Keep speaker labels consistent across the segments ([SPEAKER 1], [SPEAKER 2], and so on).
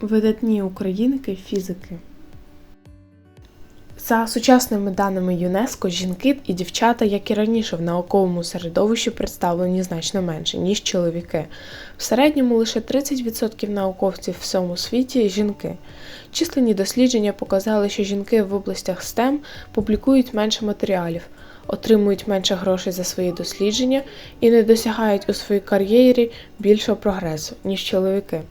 [SPEAKER 1] Видатні українки фізики. За сучасними даними ЮНЕСКО, жінки і дівчата, як і раніше, в науковому середовищі представлені значно менше, ніж чоловіки. В середньому лише 30% науковців в всьому світі жінки. Численні дослідження показали, що жінки в областях STEM публікують менше матеріалів, отримують менше грошей за свої дослідження і не досягають у своїй кар'єрі більшого прогресу, ніж чоловіки.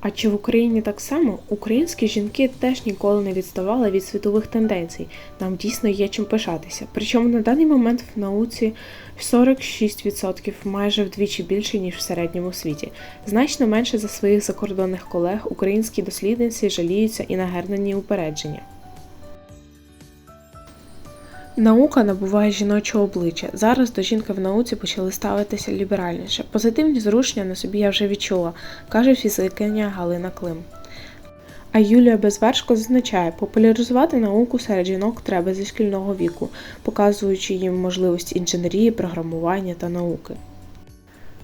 [SPEAKER 1] А чи в Україні так само? Українські жінки теж ніколи не відставали від світових тенденцій. Нам дійсно є чим пишатися. Причому на даний момент в науці 46% майже вдвічі більше, ніж в середньому світі. Значно менше за своїх закордонних колег українські дослідниці жаліються і на гернені упередження. Наука набуває жіночого обличчя. Зараз до жінки в науці почали ставитися ліберальніше. Позитивні зрушення на собі я вже відчула, каже фізикиня Галина Клим. А Юлія Безвершко зазначає, популяризувати науку серед жінок треба зі шкільного віку, показуючи їм можливості інженерії, програмування та науки.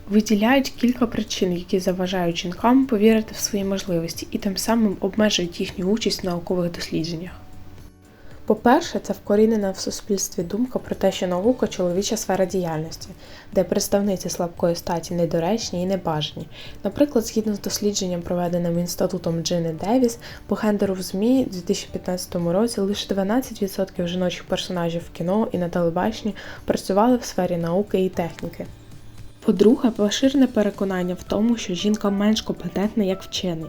[SPEAKER 1] Виділяють кілька причин, які заважають жінкам повірити в свої можливості і тим самим обмежують їхню участь в наукових дослідженнях. По-перше, це вкорінена в суспільстві думка про те, що наука чоловіча сфера діяльності, де представниці слабкої статі недоречні і небажані. Наприклад, згідно з дослідженням, проведеним інститутом Джини Девіс, по гендеру в ЗМІ у 2015 році лише 12% жіночих персонажів в кіно і на телебаченні працювали в сфері науки і техніки. По-друге, поширене переконання в тому, що жінка менш компетентна як вчений.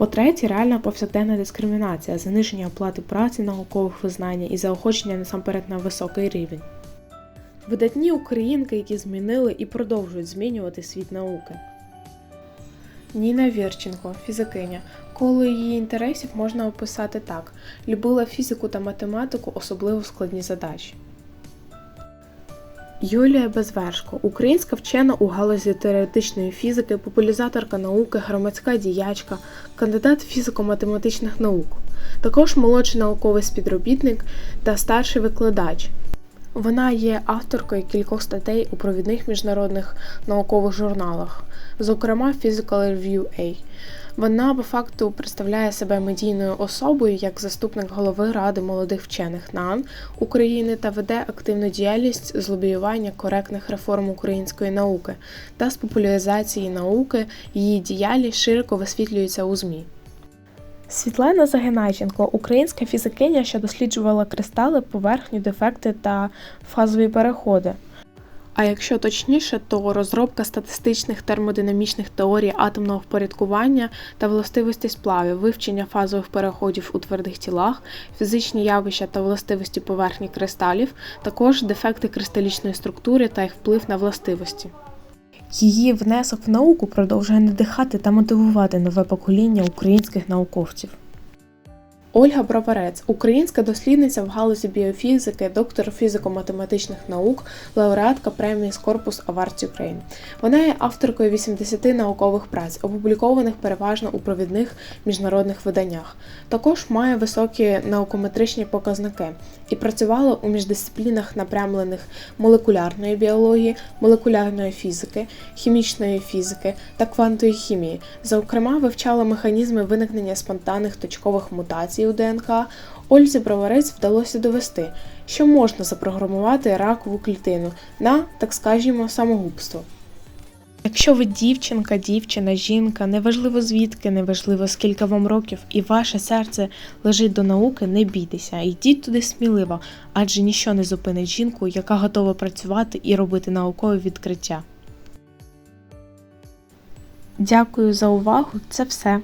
[SPEAKER 1] По-третє, реальна повсякденна дискримінація, заниження оплати праці, наукових визнання і заохочення насамперед на високий рівень. Видатні українки, які змінили і продовжують змінювати світ науки. Ніна Вірченко, фізикиня. Коло її інтересів можна описати так: любила фізику та математику, особливо складні задачі. Юлія Безвершко, українська вчена у галузі теоретичної фізики, популяризаторка науки, громадська діячка, кандидат фізико-математичних наук, також молодший науковий співробітник та старший викладач. Вона є авторкою кількох статей у провідних міжнародних наукових журналах, зокрема Physical Review A. Вона по факту представляє себе медійною особою як заступник голови ради молодих вчених НАН України та веде активну діяльність з лобіювання коректних реформ української науки та з популяризації науки. Її діяльність широко висвітлюється у ЗМІ. Світлана Загинайченко, українська фізикиня, що досліджувала кристали, поверхні, дефекти та фазові переходи. А якщо точніше, то розробка статистичних термодинамічних теорій атомного впорядкування та властивості сплавів, вивчення фазових переходів у твердих тілах, фізичні явища та властивості поверхні кристалів, також дефекти кристалічної структури та їх вплив на властивості. Її внесок в науку продовжує надихати та мотивувати нове покоління українських науковців. Ольга Броварець, українська дослідниця в галузі біофізики, доктор фізико-математичних наук, лауреатка премії Скорпус Awards Ukraine. Вона є авторкою 80 наукових праць, опублікованих переважно у провідних міжнародних виданнях. Також має високі наукометричні показники і працювала у міждисциплінах напрямлених молекулярної біології, молекулярної фізики, хімічної фізики та квантової хімії. Зокрема, вивчала механізми виникнення спонтанних точкових мутацій у ДНК, Ользі Броварець вдалося довести, що можна запрограмувати ракову клітину на, так скажімо, самогубство. Якщо ви дівчинка, дівчина, жінка, неважливо звідки, неважливо скільки вам років, і ваше серце лежить до науки, не бійтеся, йдіть туди сміливо, адже ніщо не зупинить жінку, яка готова працювати і робити наукові відкриття. Дякую за увагу. Це все.